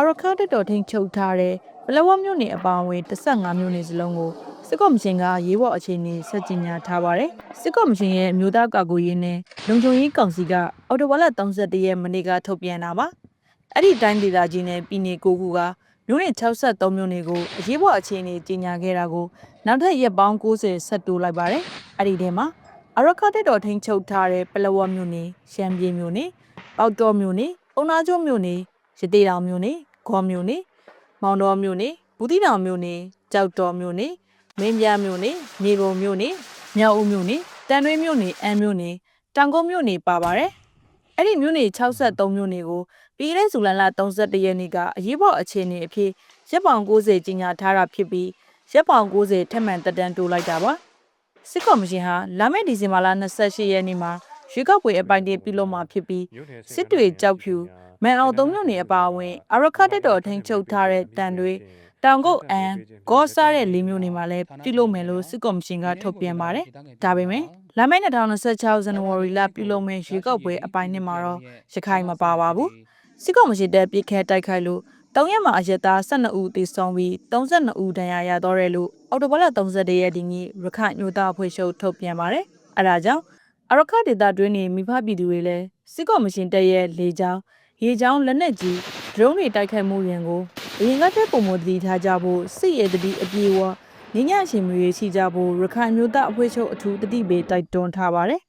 အာရခတ်တက်တော်ထိန်ချုပ်ထားတဲ့ပလဝမြို့နယ်အပါအဝင်15မြို့နယ်စလုံးကိုစစ်ကော့မရှင်ကရေးပေါ်အခြေအနေဆက်ကြီးညာထားပါတယ်။စစ်ကော့မရှင်ရဲ့အမျိုးသားကာကွယ်ရေးနဲ့လုံခြုံရေးကောင်စီကအော်တိုဘာလ31ရက်မနေ့ကထုတ်ပြန်တာပါ။အဲ့ဒီတိုင်းဒေသကြီးနဲ့ပြည်နယ်9ခုကမြို့နယ်63မြို့နယ်ကိုအရေးပေါ်အခြေအနေကြီးညာခဲ့တာကိုနောက်ထပ်ရက်ပေါင်း90ဆက်တိုးလိုက်ပါတယ်။အဲ့ဒီထဲမှာအာရခတ်တက်တော်ထိန်ချုပ်ထားတဲ့ပလဝမြို့နယ်ရှမ်းပြည်မြို့နယ်ပေါက်တော်မြို့နယ်အုံနာကျိုးမြို့နယ်ရသေးတောင်မြို့နယ် ဂေါ်မြို့နယ်မောင်တော်မြို့နယ်ဘူးတိတောင်မြို့နယ်ကြောက်တော်မြို့နယ်မင်းပြမြို့နယ်မြေပုံမြို့နယ်မြောက်ဦးမြို့နယ်တန်တွင်းမြို့နယ်အမ်းမြို့နယ်တောင်ကုန်းမြို့နယ်ပါပါတယ်။အဲ့ဒီမြို့နယ်63မြို့နယ်ကိုပြည်ရဲဇူလန်လ31ရက်နေ့ကအရေးပေါ်အခြေအနေအဖြစ်ရက်ပေါင်90ကြီးညာထားတာဖြစ်ပြီးရက်ပေါင်90ထက်မှန်တက်တန်းတိုးလိုက်တာပါ။စစ်ကော်မရှင်ဟာလာမယ့်ဒီဇင်ဘာလ28ရက်နေ့မှာ ရွေးကောက်ပွဲအပိုင်းတွေပြုလုပ်မှာဖြစ်ပြီးစစ်တွေကြောက်ဖြူမန်အောင်သုံးမြို့နယ်အပါအဝင်အရခတ်တက်တော်ထိန်ချုပ်ထားတဲ့တန်တွေတောင်ကုတ်အန်ဂေါ်စားတဲ့လေးမြို့နယ်မှာလည်းပြုလုပ်မယ်လို့စစ်ကော်မရှင်ကထုတ်ပြန်ပါတယ်။ဒါပေမဲ့လာမယ့်2026ဇန်နဝါရီလပြုလုပ်မယ့်ရွေးကောက်ပွဲအပိုင်းနှစ်မှာတော့ရခိုင်မပါပါဘူး။စစ်ကော်မရှင်တပ်ပြစ်ခဲတိုက်ခိုက်လို့တောင်ရက်မှာအရက်သား12ဦးသေဆုံးပြီး32ဦးဒဏ်ရာရတော့တယ်လို့အော်တိုဘလ31ရက်ဒီနေ့ရခိုင်မျိုးသားအဖွဲ့ချုပ်ထုတ်ပြန်ပါတယ်။အဲဒါကြောင့် အရခဒေတာတွင်းနေမိဖပြည်သူတွေလည်းစစ်ကော်မရှင်တပ်ရဲ့လေကြောင်းရေကြောင်းလက်နက်ကြီးဒရုန်းတွေတိုက်ခိုက်မှုရန်ကိုအရင်ကတည်းကပုံမတည်ထားကြဖို့စစ်ရဲတတိအပြေအဝညညရှင်မျိုးရေးရှိကြဖို့ရခိုင်မျိုးသားအဖွဲ့ချုပ်အထူးတတိပေတိုက်တွန်းထားပါတယ်